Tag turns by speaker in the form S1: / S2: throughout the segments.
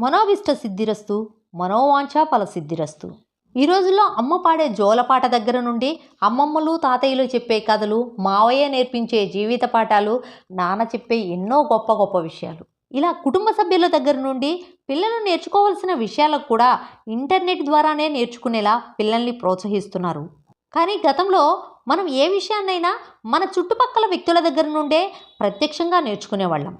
S1: మనోవిష్ట సిద్ధిరస్తు మనోవాంఛ ఫల సిద్ధిరస్తు. ఈ రోజుల్లో అమ్మ పాడే జోలపాట దగ్గర నుండి అమ్మమ్మలు తాతయ్యలు చెప్పే కథలు మావయ్య నేర్పించే జీవిత పాఠాలు నాన్న చెప్పే ఎన్నో గొప్ప గొప్ప విషయాలు. ఇలా కుటుంబ సభ్యుల దగ్గర నుండి పిల్లలు నేర్చుకోవాల్సిన విషయాలకు కూడా ఇంటర్నెట్ ద్వారానే నేర్చుకునేలా పిల్లల్ని ప్రోత్సహిస్తున్నారు. కానీ గతంలో మనం ఏ విషయాన్నైనా మన చుట్టుపక్కల వ్యక్తుల దగ్గర నుండే ప్రత్యక్షంగా నేర్చుకునేవాళ్ళం.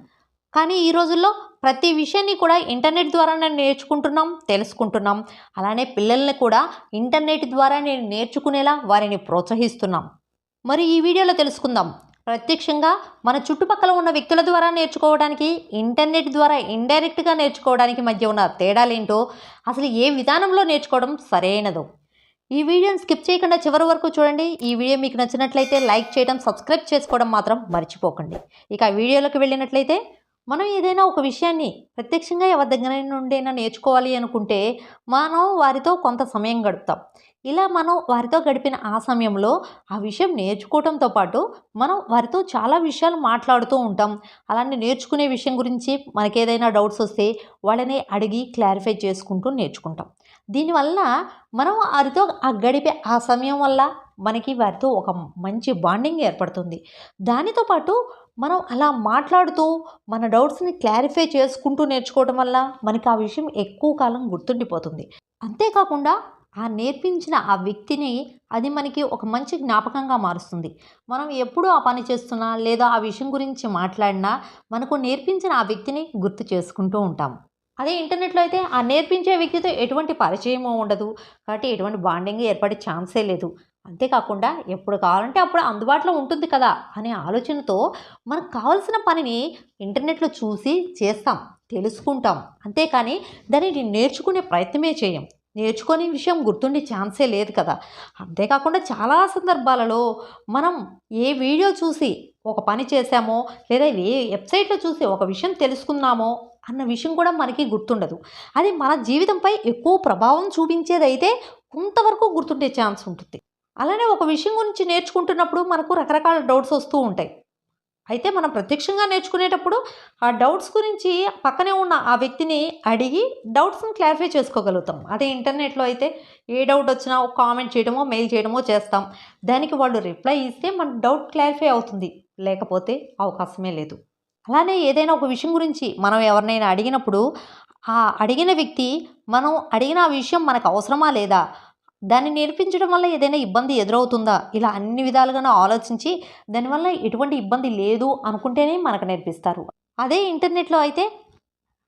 S1: కానీ ఈ రోజుల్లో ప్రతి విషయాన్ని కూడా ఇంటర్నెట్ ద్వారా నేను నేర్చుకుంటున్నాం తెలుసుకుంటున్నాం. అలానే పిల్లల్ని కూడా ఇంటర్నెట్ ద్వారా నేను నేర్చుకునేలా వారిని ప్రోత్సహిస్తున్నాం. మరి ఈ వీడియోలో తెలుసుకుందాం. ప్రత్యక్షంగా మన చుట్టుపక్కల ఉన్న వ్యక్తుల ద్వారా నేర్చుకోవడానికి ఇంటర్నెట్ ద్వారా ఇండైరెక్ట్గా నేర్చుకోవడానికి మధ్య ఉన్న తేడాలేంటో అసలు ఏ విధానంలో నేర్చుకోవడం సరైనదో ఈ వీడియోని స్కిప్ చేయకుండా చివరి వరకు చూడండి. ఈ వీడియో మీకు నచ్చినట్లయితే లైక్ చేయడం సబ్స్క్రైబ్ చేసుకోవడం మాత్రం మర్చిపోకండి. ఇక ఆ వీడియోలోకి వెళ్ళినట్లయితే మనం ఏదైనా ఒక విషయాన్ని ప్రత్యక్షంగా ఎవరి దగ్గర నుండైనా నేర్చుకోవాలి అనుకుంటే మనం వారితో కొంత సమయం గడుపుతాం. ఇలా మనం వారితో గడిపిన ఆ సమయంలో ఆ విషయం నేర్చుకోవడంతో పాటు మనం వారితో చాలా విషయాలు మాట్లాడుతూ ఉంటాం. అలాంటి నేర్చుకునే విషయం గురించి మనకేదైనా డౌట్స్ వస్తే వాళ్ళని అడిగి క్లారిఫై చేసుకుంటూ నేర్చుకుంటాం. దీనివల్ల మనం వారితో ఆ గడిపే ఆ సమయం వల్ల మనకి వారితో ఒక మంచి బాండింగ్ ఏర్పడుతుంది. దానితో పాటు మనం అలా మాట్లాడుతూ మన డౌట్స్ని క్లారిఫై చేసుకుంటూ నేర్చుకోవడం వల్ల మనకి ఆ విషయం ఎక్కువ కాలం గుర్తుండిపోతుంది. అంతేకాకుండా ఆ నేర్పించిన ఆ వ్యక్తిని అది మనకి ఒక మంచి జ్ఞాపకంగా మారుస్తుంది. మనం ఎప్పుడూ ఆ పని చేస్తున్నా లేదా ఆ విషయం గురించి మాట్లాడినా మనకు నేర్పించిన ఆ వ్యక్తిని గుర్తు చేసుకుంటూ ఉంటాం. అదే ఇంటర్నెట్లో అయితే ఆ నేర్పించే వ్యక్తితో ఎటువంటి పరిచయమో ఉండదు. కాబట్టి ఎటువంటి బాండింగ్ ఏర్పడే ఛాన్సే లేదు. అంతేకాకుండా ఎప్పుడు కావాలంటే అప్పుడు అందుబాటులో ఉంటుంది కదా అనే ఆలోచనతో మనకు కావలసిన పనిని ఇంటర్నెట్లో చూసి చేస్తాం తెలుసుకుంటాం. అంతేకాని దానిని నేర్చుకునే ప్రయత్నమే చేయం. నేర్చుకునే విషయం గుర్తుండే ఛాన్సే లేదు కదా. అంతేకాకుండా చాలా సందర్భాలలో మనం ఏ వీడియో చూసి ఒక పని చేశామో లేదా ఏ వెబ్సైట్లో చూసి ఒక విషయం తెలుసుకున్నామో అన్న విషయం కూడా మనకి గుర్తుండదు. అది మన జీవితంపై ఎక్కువ ప్రభావం చూపించేదైతే కొంతవరకు గుర్తుండే ఛాన్స్ ఉంటుంది. అలానే ఒక విషయం గురించి నేర్చుకుంటున్నప్పుడు మనకు రకరకాల డౌట్స్ వస్తూ ఉంటాయి. అయితే మనం ప్రత్యక్షంగా నేర్చుకునేటప్పుడు ఆ డౌట్స్ గురించి పక్కనే ఉన్న ఆ వ్యక్తిని అడిగి డౌట్స్ని క్లారిఫై చేసుకోగలుగుతాం. అదే ఇంటర్నెట్లో అయితే ఏ డౌట్ వచ్చినా ఒక కామెంట్ చేయడమో మెయిల్ చేయడమో చేస్తాం. దానికి వాళ్ళు రిప్లై ఇస్తే మన డౌట్ క్లారిఫై అవుతుంది. లేకపోతే అవకాశమే లేదు. అలానే ఏదైనా ఒక విషయం గురించి మనం ఎవరినైనా అడిగినప్పుడు ఆ అడిగిన వ్యక్తి మనం అడిగిన ఆ విషయం మనకు అవసరమా లేదా? దాన్ని నేర్పించడం వల్ల ఏదైనా ఇబ్బంది ఎదురవుతుందా? ఇలా అన్ని విధాలుగానూ ఆలోచించి దానివల్ల ఎటువంటి ఇబ్బంది లేదు అనుకుంటేనే మనకు నేర్పిస్తారు. అదే ఇంటర్నెట్లో అయితే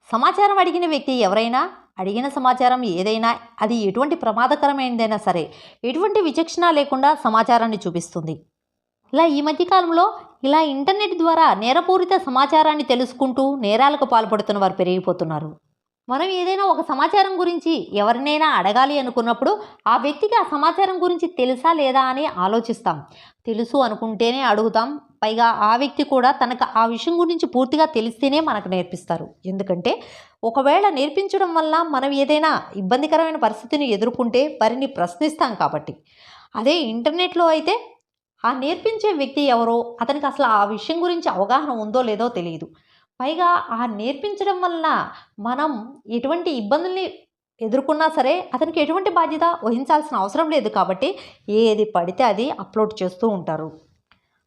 S1: సమాచారం అడిగిన వ్యక్తి ఎవరైనా అడిగిన సమాచారం ఏదైనా అది ఎటువంటి ప్రమాదకరమైనదైనా సరే ఎటువంటి విచక్షణ లేకుండా సమాచారాన్ని చూపిస్తుంది. ఇలా ఈ మధ్యకాలంలో ఇలా ఇంటర్నెట్ ద్వారా నేరపూరిత సమాచారాన్ని తెలుసుకుంటూ నేరాలకు పాల్పడుతున్న వారు పెరిగిపోతున్నారు. మనం ఏదైనా ఒక సమాచారం గురించి ఎవరినైనా అడగాలి అనుకున్నప్పుడు ఆ వ్యక్తికి ఆ సమాచారం గురించి తెలుసా లేదా అని ఆలోచిస్తాం. తెలుసు అనుకుంటేనే అడుగుతాం. పైగా ఆ వ్యక్తి కూడా తనకు ఆ విషయం గురించి పూర్తిగా తెలిస్తేనే మనకు నేర్పిస్తారు. ఎందుకంటే ఒకవేళ నేర్పించడం వల్ల మనం ఏదైనా ఇబ్బందికరమైన పరిస్థితిని ఎదుర్కొంటే వారిని ప్రశ్నిస్తాం కాబట్టి. అదే ఇంటర్నెట్లో అయితే ఆ నేర్పించే వ్యక్తి ఎవరో అతనికి అసలు ఆ విషయం గురించి అవగాహన ఉందో లేదో తెలియదు పైగా ఆ నేర్పించడం వల్ల మనం ఎటువంటి ఇబ్బందుల్ని ఎదుర్కొన్నా సరే అతనికి ఎటువంటి బాధ్యత వహించాల్సిన అవసరం లేదు కాబట్టి ఏది పడితే అది అప్లోడ్ చేస్తూ ఉంటారు.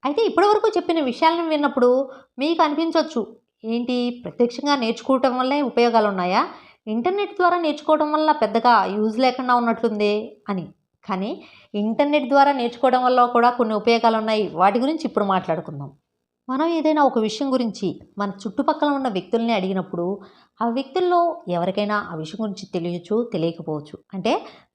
S1: అయితే ఇప్పటివరకు చెప్పిన విషయాలను విన్నప్పుడు మీకు అనిపించవచ్చు ఏంటి? ప్రత్యక్షంగా నేర్చుకోవటం వల్లే ఉపయోగాలు ఉన్నాయా ఇంటర్నెట్ ద్వారా నేర్చుకోవడం వల్ల పెద్దగా యూజ్ లేకుండా ఉన్నట్లుందే అని. కానీ ఇంటర్నెట్ ద్వారా నేర్చుకోవడం వల్ల కూడా కొన్ని ఉపయోగాలు ఉన్నాయి. వాటి గురించి ఇప్పుడు మాట్లాడుకుందాం. మనం ఏదైనా ఒక విషయం గురించి మన చుట్టుపక్కల ఉన్న వ్యక్తుల్ని అడిగినప్పుడు ఆ వ్యక్తుల్లో ఎవరికైనా ఆ విషయం గురించి తెలియచ్చు తెలియకపోవచ్చు. అంటే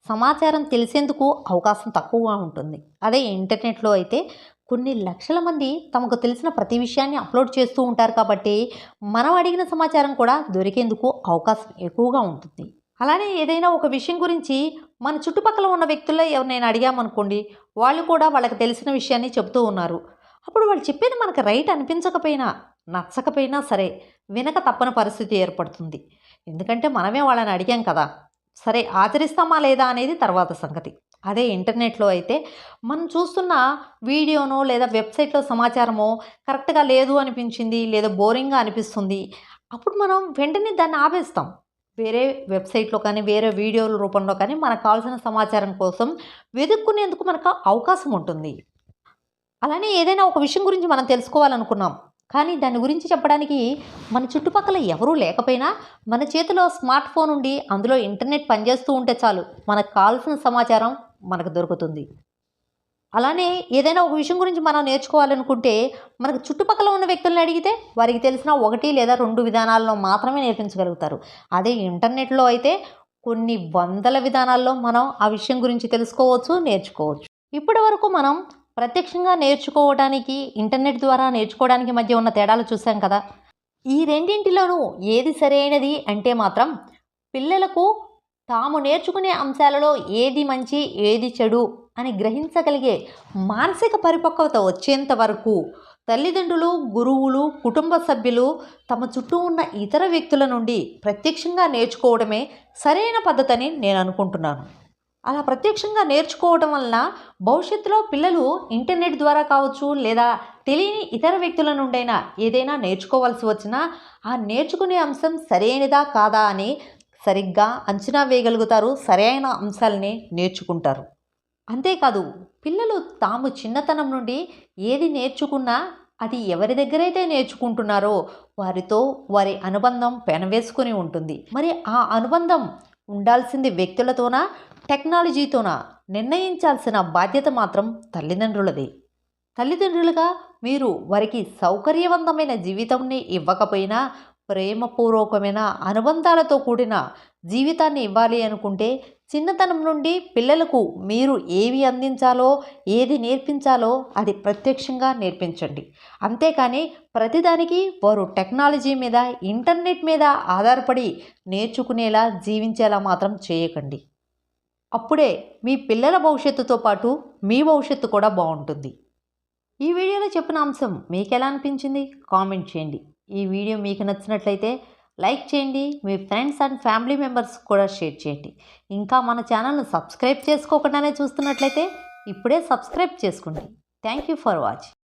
S1: సమాచారం తెలిసేందుకు అవకాశం తక్కువగా ఉంటుంది. అదే ఇంటర్నెట్లో అయితే కొన్ని లక్షల మంది తమకు తెలిసిన ప్రతి విషయాన్ని అప్లోడ్ చేస్తూ ఉంటారు కాబట్టి మనం అడిగిన సమాచారం కూడా దొరికేందుకు అవకాశం ఎక్కువగా ఉంటుంది. అలానే ఏదైనా ఒక విషయం గురించి మన చుట్టుపక్కల ఉన్న వ్యక్తుల్లో ఎవరినైనా అడిగామనుకోండి వాళ్ళు కూడా వాళ్ళకి తెలిసిన విషయాన్ని చెబుతూ ఉన్నారు. అప్పుడు వాళ్ళు చెప్పేది మనకు రైట్ అనిపించకపోయినా నచ్చకపోయినా సరే వినక తప్పని పరిస్థితి ఏర్పడుతుంది. ఎందుకంటే మనమే వాళ్ళని అడిగాం కదా సరే ఆచరిస్తామా లేదా అనేది తర్వాత సంగతి. అదే ఇంటర్నెట్లో అయితే మనం చూస్తున్న వీడియోనో లేదా వెబ్సైట్లో సమాచారమో కరెక్ట్గా లేదు అనిపించింది లేదా బోరింగ్గా అనిపిస్తుంది. అప్పుడు మనం వెంటనే దాన్ని ఆపేస్తాం. వేరే వెబ్సైట్లో కానీ వేరే వీడియోల రూపంలో కానీ మనకు కావాల్సిన సమాచారం కోసం వెతుక్కునేందుకు మనకు అవకాశం ఉంటుంది. అలానే ఏదైనా ఒక విషయం గురించి మనం తెలుసుకోవాలనుకున్నాం. కానీ దాని గురించి చెప్పడానికి మన చుట్టుపక్కల ఎవరూ లేకపోయినా మన చేతిలో స్మార్ట్ ఫోన్ ఉండి అందులో ఇంటర్నెట్ పనిచేస్తూ ఉంటే చాలు మనకు కావాల్సిన సమాచారం మనకు దొరుకుతుంది. అలానే ఏదైనా ఒక విషయం గురించి మనం నేర్చుకోవాలనుకుంటే మనకు చుట్టుపక్కల ఉన్న వ్యక్తులను అడిగితే వారికి తెలిసిన ఒకటి లేదా రెండు విధానాల్లో మాత్రమే నేర్పించగలుగుతారు. అదే ఇంటర్నెట్లో అయితే కొన్ని వందల విధానాల్లో మనం ఆ విషయం గురించి తెలుసుకోవచ్చు నేర్చుకోవచ్చు. ఇప్పటి వరకు మనం ప్రత్యక్షంగా నేర్చుకోవడానికి ఇంటర్నెట్ ద్వారా నేర్చుకోవడానికి మధ్య ఉన్న తేడాలు చూసాం కదా. ఈ రెండింటిలోనూ ఏది సరైనది అంటే మాత్రం పిల్లలకు తాము నేర్చుకునే అంశాలలో ఏది మంచి ఏది చెడు అని గ్రహించగలిగే మానసిక పరిపక్వత వచ్చేంత వరకు తల్లిదండ్రులు గురువులు కుటుంబ సభ్యులు తమ చుట్టూ ఉన్న ఇతర వ్యక్తుల నుండి ప్రత్యక్షంగా నేర్చుకోవడమే సరైన పద్ధతని నేను అనుకుంటున్నాను. అలా ప్రత్యక్షంగా నేర్చుకోవడం వలన భవిష్యత్తులో పిల్లలు ఇంటర్నెట్ ద్వారా కావచ్చు లేదా తెలియని ఇతర వ్యక్తుల నుండైనా ఏదైనా నేర్చుకోవాల్సి వచ్చినా ఆ నేర్చుకునే అంశం సరైనదా కాదా అని సరిగ్గా అంచనా వేయగలుగుతారు సరైన అంశాలని నేర్చుకుంటారు. అంతేకాదు పిల్లలు తాము చిన్నతనం నుండి ఏది నేర్చుకున్నా అది ఎవరి దగ్గరైతే నేర్చుకుంటున్నారో వారితో వారి అనుబంధం పెనవేసుకుని ఉంటుంది. మరి ఆ అనుబంధం ఉండాల్సింది వ్యక్తులతోనా టెక్నాలజీతోనా? నిర్ణయించాల్సిన బాధ్యత మాత్రం తల్లిదండ్రులదే. తల్లిదండ్రులుగా మీరు వారికి సౌకర్యవంతమైన జీవితంని ఇవ్వకపోయినా ప్రేమపూర్వకమైన అనుబంధాలతో కూడిన జీవితాన్ని ఇవ్వాలి అనుకుంటే చిన్నతనం నుండి పిల్లలకు మీరు ఏవి అందించాలో ఏది నేర్పించాలో అది ప్రత్యక్షంగా నేర్పించండి. అంతేకాని ప్రతిదానికి వారు టెక్నాలజీ మీద ఇంటర్నెట్ మీద ఆధారపడి నేర్చుకునేలా జీవించేలా మాత్రం చేయకండి. అప్పుడే మీ పిల్లల భవిష్యత్తుతో పాటు మీ భవిష్యత్తు కూడా బాగుంటుంది. ఈ వీడియోలో చెప్పిన అంశం మీకు ఎలా అనిపించింది? కామెంట్ చేయండి. ఈ వీడియో మీకు నచ్చినట్లయితే లైక్ చేయండి మీ ఫ్రెండ్స్ అండ్ ఫ్యామిలీ మెంబర్స్ కూడా షేర్ చేయండి. ఇంకా మన ఛానల్ను సబ్స్క్రైబ్ చేసుకోకుండానే చూస్తున్నట్లయితే ఇప్పుడే సబ్స్క్రైబ్ చేసుకోండి. Thank you for watching.